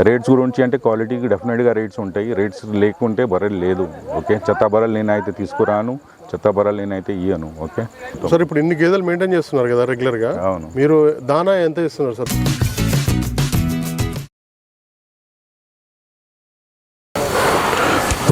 Rates గురించి అంటే క్వాలిటీకి డెఫినెట్గా రేట్స్ ఉంటాయి. రేట్స్ లేకుంటే బర్రెలు లేదు ఓకే చెత్త బర్రెలు నేనైతే తీసుకురాను చెత్త బర్రెలు నేనైతే ఇయ్యను ఓకే సార్ ఇప్పుడు ఇన్ని గేదెలు మెయింటైన్ చేస్తున్నారు కదా రెగ్యులర్గా అవును. మీరు దానా ఎంత ఇస్తున్నారు సార్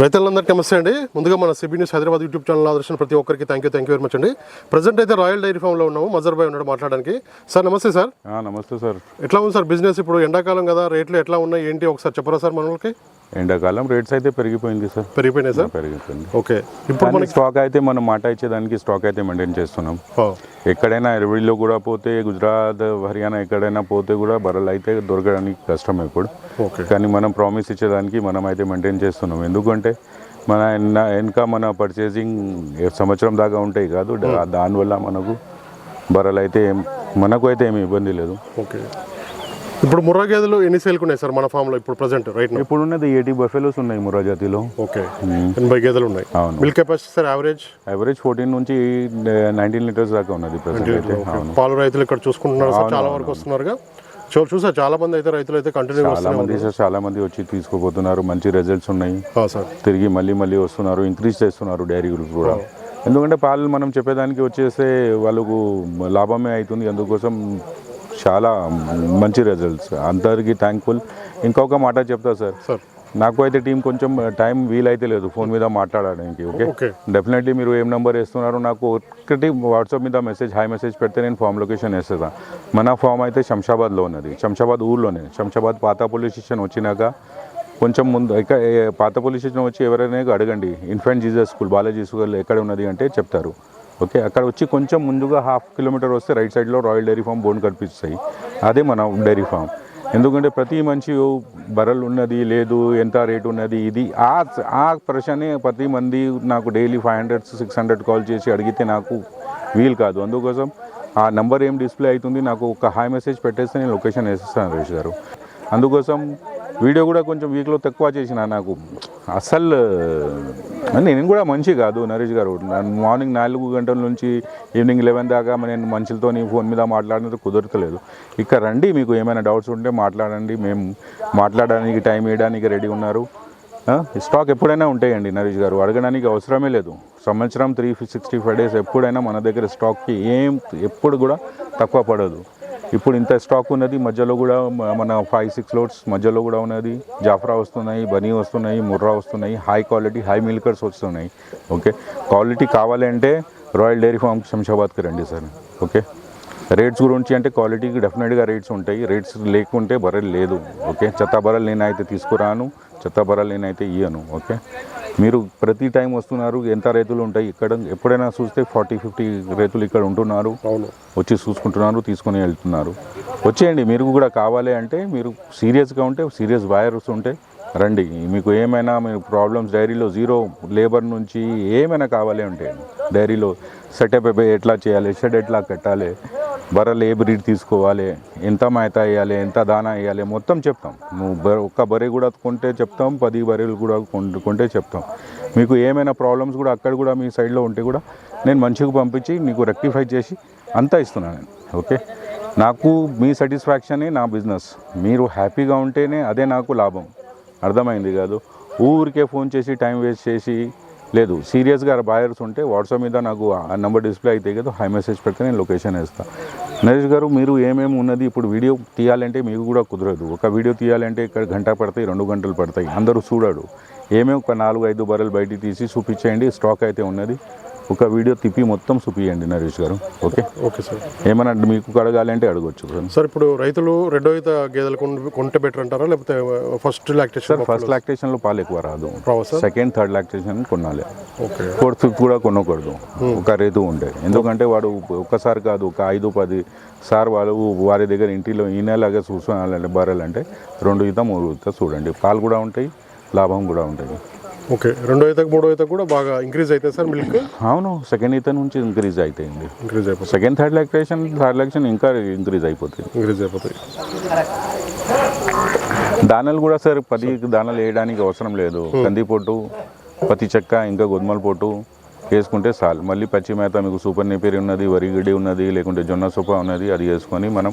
రైతులందరికీ నమస్తే అండి. ముందుగా మన CB news Hyderabad YouTube channel ఆదర్శన ప్రతి ఒక్కరికి thank you thank you very much అండి. ప్రజెంట్ అయితే రాయల్ డైరీ ఫామ్లో ఉన్నాము. మజర్ బాయ్ ఉన్నాడు మాట్లాడడానికి. సార్ నమస్తే సార్ నమస్తే సార్ ఎట్లా ఉంది సార్ బిజినెస్ ఇప్పుడు ఎండాకాలం కదా రేట్లు ఎట్లా ఉన్నాయి ఏంటి? ఒకసారి చెప్పరా సార్ మనకి ఎండాకాలం రేట్స్ అయితే పెరిగిపోయింది సార్. పెరిగిపోయినాయి సార్? పెరిగిపోయింది. ఓకే. ఇప్పుడు కానీ స్టాక్ అయితే మనం మాట ఇచ్చేదానికి స్టాక్ అయితే మెయింటైన్ చేస్తున్నాం. ఎక్కడైనా ఎరవిలో కూడా పోతే గుజరాత్ హర్యానా ఎక్కడైనా పోతే కూడా బర్రెలు అయితే దొరకడానికి కష్టం ఇప్పుడు. ఓకే. కానీ మనం ప్రామిస్ ఇచ్చేదానికి మనం అయితే మెయింటైన్ చేస్తున్నాం. ఎందుకంటే మన వెనక మన పర్చేసింగ్ సంవత్సరం దాకా ఉంటాయి కాదు. దానివల్ల మనకు బర్రెలు అయితే ఏం మనకు అయితే ఏమి ఇబ్బంది లేదు. ఓకే. ఇప్పుడు ముర్రా గేదెలు ఎన్ని సేల్కి ఉన్నాయి సార్ మన ఫామ్లో ఇప్పుడు ప్రజెంట్ రైట్ ఇప్పుడు ఉన్నది ఎయిటీ బఫెలోస్ ఉన్నాయి మురా జాతిలో. ఓకే. ఎనభై గేదెలు ఉన్నాయి. అవును. Milk capacity sir average? Average fourteen నుంచి నైన్టీన్ లీటర్స్ దాకా ఉన్నది ప్రజెంట్ అయితే. అవును. పాలు రైతులు ఇక్కడ చూసుకుంటున్నారు సార్ చాలా వరకు వస్తున్నారుగా. చూ చూసా చాలా మంది అయితే రైతులు అయితే కంటిన్యూ చాలా మంది సార్ చాలా మంది వచ్చి తీసుకోబోతున్నారు. మంచి రిజల్ట్స్ ఉన్నాయి. సార్. తిరిగి మళ్ళీ మళ్ళీ వస్తున్నారు ఇంక్రీజ్ చేస్తున్నారు డైరీ గ్రూప్ కూడా. ఎందుకంటే పాలు మనం చెప్పేదానికి వచ్చేస్తే వాళ్ళకు లాభమే అవుతుంది. అందుకోసం చాలా మంచి రిజల్ట్స్ అందరికీ థ్యాంక్ఫుల్ ఇంకొక మాట చెప్తా సార్ సార్ నాకు అయితే టీం కొంచెం టైం వీలైతే లేదు. ఫోన్ మీద మాట్లాడడానికి ఓకే డెఫినెట్లీ మీరు ఏం నెంబర్ వేస్తున్నారు? నాకు ఒక్కటి వాట్సాప్ మీద మెసేజ్ హై మెసేజ్ పెడితే నేను ఫామ్ లొకేషన్ వేసేదా మన ఫామ్ అయితే శంషాబాద్లో ఉన్నది. శంషాబాద్ ఊర్లోనే. శంషాబాద్ పాత పోలీస్ స్టేషన్ వచ్చినాక కొంచెం ముందు ఇక పాత పోలీస్ స్టేషన్ వచ్చి ఎవరైనా అడగండి. Infant Jesus school Balaji school ఎక్కడ ఉన్నది అంటే చెప్తారు. ఓకే అక్కడ వచ్చి కొంచెం ముందుగా హాఫ్ కిలోమీటర్ వస్తే రైట్ సైడ్లో రాయల్ డైరీ ఫామ్ బోన్ కనిపిస్తాయి. అదే మన డైరీ ఫామ్. ఎందుకంటే ప్రతి మంచి బర్రెలు ఉన్నది లేదు ఎంత రేట్ ఉన్నది ఇది ఆ ఆ ప్రశ్నే ప్రతి మంది నాకు daily five hundred six hundred call చేసి అడిగితే నాకు వీలు కాదు. అందుకోసం ఆ నంబర్ ఏం డిస్ప్లే అవుతుంది నాకు ఒక హాయ్ మెసేజ్ పెట్టేస్తే నేను లొకేషన్ వేసేస్తాను రమేష్ గారు. అందుకోసం వీడియో కూడా కొంచెం వీక్లో తక్కువ చేసిన నాకు అసలు నేను కూడా మంచి కాదు నరేష్ గారు. మార్నింగ్ నాలుగు గంటల నుంచి ఈవినింగ్ లెవెన్ దాకా నేను మనుషులతో ఫోన్ మీద మాట్లాడినది కుదరతలేదు. ఇక్కడ రండి మీకు ఏమైనా డౌట్స్ ఉంటే మాట్లాడండి. మేము మాట్లాడడానికి టైం ఇవ్వడానికి రెడీ ఉన్నారు. స్టాక్ ఎప్పుడైనా ఉంటాయండి నరేష్ గారు? అడగడానికి అవసరమే లేదు. సంవత్సరం త్రీ సిక్స్టీ ఫైవ్ డేస్ ఎప్పుడైనా మన దగ్గర స్టాక్కి ఏం ఎప్పుడు కూడా తక్కువ పడదు. ఇప్పుడు ఇంత స్టాక్ ఉన్నది మధ్యలో కూడా మన ఫైవ్ సిక్స్ లోడ్స్ మధ్యలో కూడా ఉన్నది. జాఫ్రా వస్తున్నాయి బనీ వస్తున్నాయి ముర్రా వస్తున్నాయి హై క్వాలిటీ హై మిల్కర్స్ వస్తున్నాయి. ఓకే క్వాలిటీ కావాలంటే రాయల్ డైరీ ఫార్మ్ శంషాబాద్కి రండి సార్. ఓకే రేట్స్ గురించి అంటే క్వాలిటీకి డెఫినెట్గా రేట్స్ ఉంటాయి. రేట్స్ లేకుంటే బర్రెలు లేదు. ఓకే చెత్త బర్రెలు నేనైతే తీసుకురాను చెత్త బర్రెలు నేనైతే ఇయ్యను. ఓకే మీరు ప్రతి టైం వస్తున్నారు ఎంత రైతులు ఉంటాయి ఇక్కడ? ఎప్పుడైనా చూస్తే ఫార్టీ ఫిఫ్టీ రైతులు ఇక్కడ ఉంటున్నారు వచ్చి చూసుకుంటున్నారు తీసుకొని వెళ్తున్నారు. వచ్చేయండి మీరు కూడా కావాలి అంటే మీరు సీరియస్గా ఉంటే సీరియస్ బయర్స్ ఉంటే రండి. మీకు ఏమైనా మీరు ప్రాబ్లమ్స్ డైరీలో జీరో లేబర్ నుంచి ఏమైనా కావాలి అంటే డైరీలో సెటప్ ఎట్లా చేయాలి షెడ్ ఎట్లా కట్టాలి బర్రెలు ఏ బ్రీడ్ తీసుకోవాలి? ఎంత మేత వేయాలి? ఎంత దానా వేయాలి? మొత్తం చెప్తాం. నువ్వు ఒక్క బర్రె కూడా కొంటే చెప్తాం పది బర్రెలు కూడా కొంటే చెప్తాం. మీకు ఏమైనా ప్రాబ్లమ్స్ కూడా అక్కడ కూడా మీ సైడ్లో ఉంటే కూడా నేను మంచిగా పంపించి నీకు రెక్టిఫై చేసి అంతా ఇస్తున్నాను నేను. ఓకే? నాకు మీ సాటిస్ఫాక్షనే నా బిజినెస్. మీరు హ్యాపీగా ఉంటేనే అదే నాకు లాభం. అర్థమైంది కాదు? ఊరికే ఫోన్ చేసి టైం వేస్ట్ చేసి లేదు సీరియస్గా బాయర్స్ ఉంటే వాట్సాప్ మీద నాకు ఆ నెంబర్ డిస్ప్లే అయితే కదా హై మెసేజ్ పెడితే నేను లొకేషన్ వేస్తాను నరేష్ గారు మీరు ఏమేమి ఉన్నది ఇప్పుడు వీడియో తీయాలంటే మీకు కూడా కుదరదు. ఒక వీడియో తీయాలంటే ఇక్కడ గంట పడతాయి రెండు గంటలు పడతాయి. అందరూ చూడడు ఏమేమి ఒక నాలుగు ఐదు బర్రెలు బయటికి తీసి చూపించేయండి స్టాక్ అయితే ఉన్నది. ఒక వీడియో తిప్పి మొత్తం చూపియండి నరేష్ గారు. ఓకే? Okay sir. ఏమైనా మీకు అడగాలి అంటే అడగొచ్చు సార్. ఇప్పుడు రైతులు రెండో ఈత గేదెలు కొంటే బెటర్ అంటారా? లేకపోతే ఫస్ట్ లాక్టేషన్ సార్ ఫస్ట్ లాక్టేషన్లో పాలు ఎక్కువ రాదు. సెకండ్ థర్డ్ లాక్టేషన్ కొనాలి. ఓకే. ఫోర్త్ ఫిఫ్త్ కూడా కొనకూడదు. ఒక రైతు ఉండే. ఎందుకంటే వాడు ఒక్కసారి కాదు ఒక ఐదు పది సార్ వాళ్ళు వారి దగ్గర ఇంటిలో ఈయనలాగా చూసుకోవాలంటే బర్రెలంటే రెండు ఈత మూడు ఈత చూడండి. పాలు కూడా ఉంటాయి లాభం కూడా ఉంటాయి. ఓకే. రెండో ఈతకు మూడో ఈతకు కూడా బాగా ఇంక్రీజ్ అవుతుంది సార్ మిల్క్ అవును సెకండ్ ఈత నుంచి ఇంక్రీజ్ అవుతాయండి ఇంక్రీజ్ అయిపోతుంది second third lactation third lactation ఇంకా ఇంక్రీజ్ అయిపోతుంది ఇంక్రీజ్ అయిపోతాయి. దానాలు కూడా సార్ పది దానాలు వేయడానికి అవసరం లేదు. కంది పొట్టు పత్తి చెక్క ఇంకా గోధుమల పొట్టు వేసుకుంటే చాలు. మళ్ళీ పచ్చి మేత మీకు సూపర్ నేపేరి ఉన్నది వరి గడ్డి ఉన్నది లేకుంటే జొన్న సూప ఉన్నది అది వేసుకొని మనం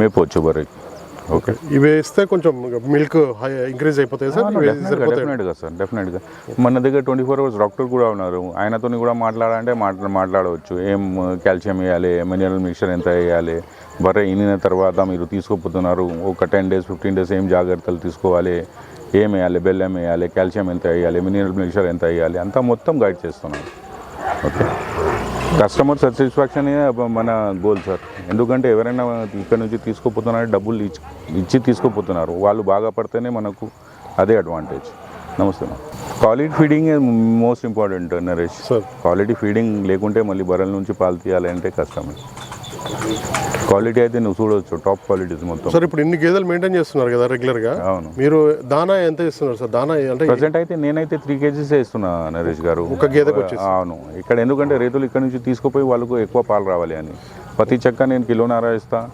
మేపవచ్చు బర్రె ఓకే. ఇవి వేస్తే కొంచెం మిల్క్ ఇంక్రీజ్ అయిపోతాయి సార్? డెఫినెట్గా సార్ డెఫినెట్గా మన దగ్గర ట్వంటీ ఫోర్ అవర్స్ డాక్టర్ కూడా ఉన్నారు. ఆయనతో కూడా మాట్లాడాలంటే మాట్లా మాట్లాడవచ్చు. ఏం కాల్షియం వేయాలి మినరల్ మిక్చర్ ఎంత వేయాలి బర్రె ఈనిన తర్వాత మీరు తీసుకోపోతున్నారు. ఒక టెన్ డేస్ ఫిఫ్టీన్ డేస్ ఏం జాగ్రత్తలు తీసుకోవాలి ఏం వేయాలి బెల్లం వేయాలి కాల్షియం ఎంత వేయాలి మినరల్ మిక్చర్ ఎంత వేయాలి అంతా మొత్తం గైడ్ చేస్తున్నారు. ఓకే. కస్టమర్ సాటిస్ఫాక్షన్ మన గోల్ సార్. ఎందుకంటే ఎవరైనా ఇక్కడ నుంచి తీసుకోపోతున్నారు డబ్బులు ఇచ్చి ఇచ్చి తీసుకోపోతున్నారు. వాళ్ళు బాగా పడితేనే మనకు అదే అడ్వాంటేజ్ నమస్తే quality feeding most important Naresh. Sir quality feeding లేకుంటే మళ్ళీ బర్రెల నుంచి పాలు తీయాలి అంటే కష్టమే. క్వాలిటీ అయితే నువ్వు చూడవచ్చు టాప్ క్వాలిటీస్ మొత్తం. సార్ ఇప్పుడు ఇన్ని గేదెలు మెయింటైన్ చేస్తున్నారు కదా రెగ్యులర్గా. అవును. మీరు దానా ఎంత ఇస్తున్నారు సార్? దానా అంటే ప్రజెంట్ అయితే నేనైతే త్రీ కేజీస్ ఇస్తున్నా నరేష్ గారు. ఒక గేదెకి వచ్చేసి. అవును. ఇక్కడ ఎందుకంటే రైతులు ఇక్కడ నుంచి తీసుకుపోయి వాళ్ళకు ఎక్కువ పాలు రావాలి అని. పత్తి చెక్క నేను కిలోన్నర ఇస్తా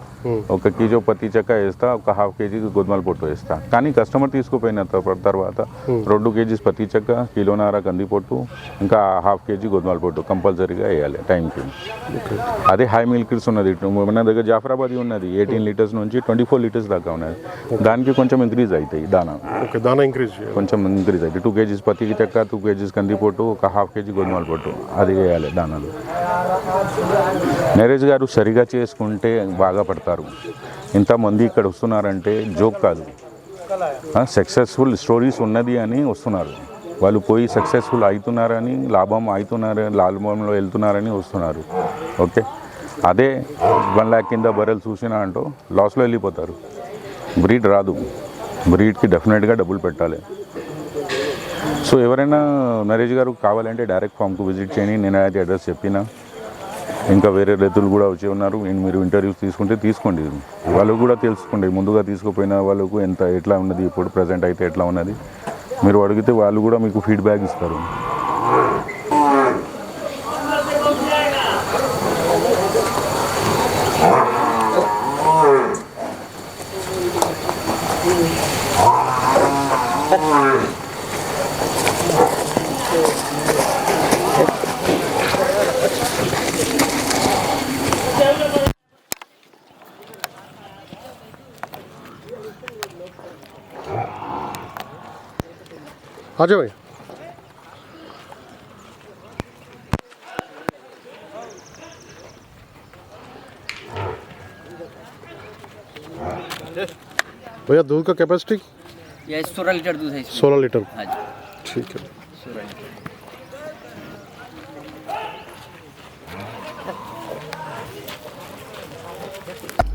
ఒక కేజీ పత్తి చెక్క వేస్తా ఒక హాఫ్ కేజీ గోధుమల పొట్టు వేస్తా. కానీ కస్టమర్ తీసుకుపోయిన తర్వా- తర్వాత రెండు కేజీస్ పత్తి చెక్క కిలోన్నర కంది పొట్టు ఇంకా హాఫ్ కేజీ గోధుమల పొట్టు కంపల్సరీగా వేయాలి. టైంకి అదే హై మిల్క్స్ ఉన్నది. మన దగ్గర జాఫరాబాద్ ఉన్నది. ఎయిటీన్ లీటర్స్ నుంచి ట్వంటీ ఫోర్ లీటర్స్ దాకా ఉన్నది. దానికి కొంచెం ఇంక్రీజ్ అవుతాయి దానా. దానా ఇంక్రీజ్ కొంచెం ఇంక్రీజ్ అయితే టూ కేజీస్ పత్తికి చెక్క టూ కేజీస్ కంది పొట్టు ఒక హాఫ్ కేజీ గోధుమల పొట్టు. అది వేయాలి దానాలు. నరేష్ గారు సరిగా చేసుకుంటే బాగా పడతారు. ఇంతమంది ఇక్కడ వస్తున్నారంటే జోక్ కాదు. సక్సెస్ఫుల్ స్టోరీస్ ఉన్నది అని వస్తున్నారు. వాళ్ళు పోయి సక్సెస్ఫుల్ అవుతున్నారని లాభం అవుతున్నారు లాభంలో వెళ్తున్నారని వస్తున్నారు. ఓకే? అదే వన్ ల్యాక్ కింద బర్రెలు చూసినా అంటూ లాస్లో వెళ్ళిపోతారు. బ్రీడ్ రాదు. బ్రీడ్కి డెఫినెట్గా డబ్బులు పెట్టాలి. సో ఎవరైనా నరేష్ గారు కావాలంటే డైరెక్ట్ ఫామ్కు విజిట్ చేయని నేను అయితే అడ్రస్ చెప్పినా. ఇంకా వేరే రైతులు కూడా వచ్చి ఉన్నారు. నేను మీరు ఇంటర్వ్యూస్ తీసుకుంటే తీసుకోండి. వాళ్ళు కూడా తెలుసుకోండి. ముందుగా తీసుకుపోయిన వాళ్ళకు ఎంత ఎట్లా ఉన్నది ఇప్పుడు ప్రజెంట్ అయితే ఎట్లా ఉన్నది. మీరు అడిగితే వాళ్ళు కూడా మీకు ఫీడ్బ్యాక్ ఇస్తారు. आजा भाई। भैया दूध का कैपेसिटी ये सोलह लीटर दूध है सोलह लीटर। हाँ जी। ठीक है। सोलह लीटर।